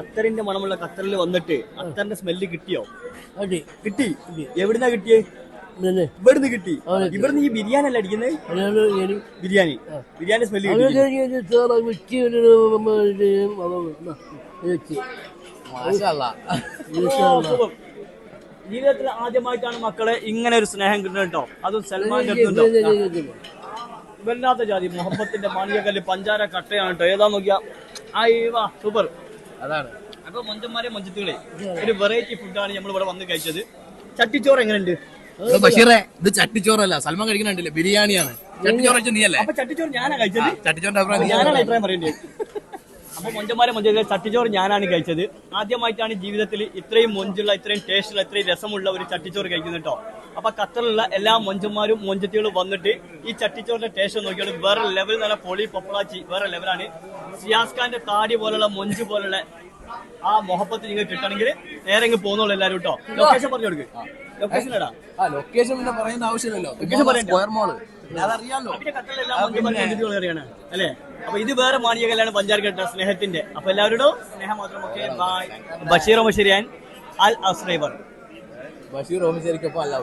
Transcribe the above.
അത്തറിന്റെ മണമുള്ള ഖത്തറിൽ വന്നിട്ട് അത്തറിന്റെ സ്മെല്ല് കിട്ടിയോ? കിട്ടി. എവിടുന്നാ കിട്ടിയേ? ഇവിടുന്ന്. കിട്ടി. ഇവിടുന്ന് ഈ ബിരിയാണി അല്ല അടിക്കുന്നത് ബിരിയാണി. ബിരിയാണി. സ്മെല്ല് ജീവിതത്തിൽ ആദ്യമായിട്ടാണ് മക്കളെ ഇങ്ങനെ ഒരു സ്നേഹം കിട്ടുന്നത് കേട്ടോ. അതും സൽമാന്റെ അടുത്തുണ്ടോ വല്ലാത്ത ജാതി. മുഹബത്തിന്റെ മാണിയക്കല്ല് പഞ്ചാര കട്ടയാണ് കേട്ടോ. ഏതാ നോക്കിയാ? വാ സൂപ്പർ. അതാണ്. അപ്പൊ മൊഞ്ചന്മാരെ മൊഞ്ചത്തുകളെ. ഒരു വെറൈറ്റി ഫുഡാണ് നമ്മൾ ഇവിടെ വന്ന് കഴിച്ചത്. ചട്ടിച്ചോറ് എങ്ങനെയുണ്ട്? ബഷീറെ ഇത് ചട്ടിച്ചോറല്ല. സൽമാൻ കഴിക്കുന്നുണ്ടല്ലേ ബിരിയാണിയാണ്. ചട്ടിച്ചോറ് വെച്ച നീയല്ലേ? അപ്പൊ ചട്ടിച്ചോറ് ഞാനാ കഴിച്ചത്? ചട്ടിച്ചോറിന്റെ അഭിപ്രായം നീ ഞാനാണ് അഭിപ്രായം പറയേണ്ടത്. അപ്പൊ മൊഞ്ചന്മാരെ മൊഞ്ച ചട്ടിച്ചോറ് ഞാനാണ് കഴിച്ചത്. ആദ്യമായിട്ടാണ് ജീവിതത്തിൽ ഇത്രയും മൊഞ്ചുള്ള ഇത്രയും ടേസ്റ്റുള്ള ഇത്രയും രസമുള്ള ഒരു ചട്ടിച്ചോറ് കഴിക്കുന്നത് കേട്ടോ. അപ്പൊ ഖത്തറിലുള്ള എല്ലാ മൊഞ്ചന്മാരും മൊഞ്ചത്തികളും വന്നിട്ട് ഈ ചട്ടിച്ചോറിന്റെ ടേസ്റ്റ് നോക്കിയാൽ വേറെ ലെവൽ നല്ല പൊളി പൊപ്പളാച്ചി വേറെ ലെവലാണ് സിയാസ് ഖാന്റെ താടി പോലുള്ള മൊഞ്ച് പോലുള്ള ആ മൊഹബത്ത് നിങ്ങൾ കിട്ടണമെങ്കിൽ നേരെ ഇങ്ങ് പോകുന്നുള്ളൂ എല്ലാരും കേട്ടോ. ലൊക്കേഷൻ പറഞ്ഞു കൊടുക്ക്. ലൊക്കേഷൻ എടാ. ആ ലൊക്കേഷൻ പിന്നെ പറയുന്ന ആവശ്യമില്ലല്ലോ. ലൊക്കേഷൻ പറയാം സ്ക്വയർ മോൾ അതറിയാലോ അറിയാണ് അല്ലേ? അപ്പൊ ഇത് വേറെ മാണിയകല്ലാണ് പഞ്ചാർ പഞ്ചായത്ത് സ്നേഹത്തിന്റെ. അപ്പൊ എല്ലാവരോടും സ്നേഹം മാത്രം. ബൈ ബഷീർ മഷരിയാൻ അൽ അസ്രൈബർ. ബഷീർ ഓമിശേരിക്കൊപ്പം അല്ല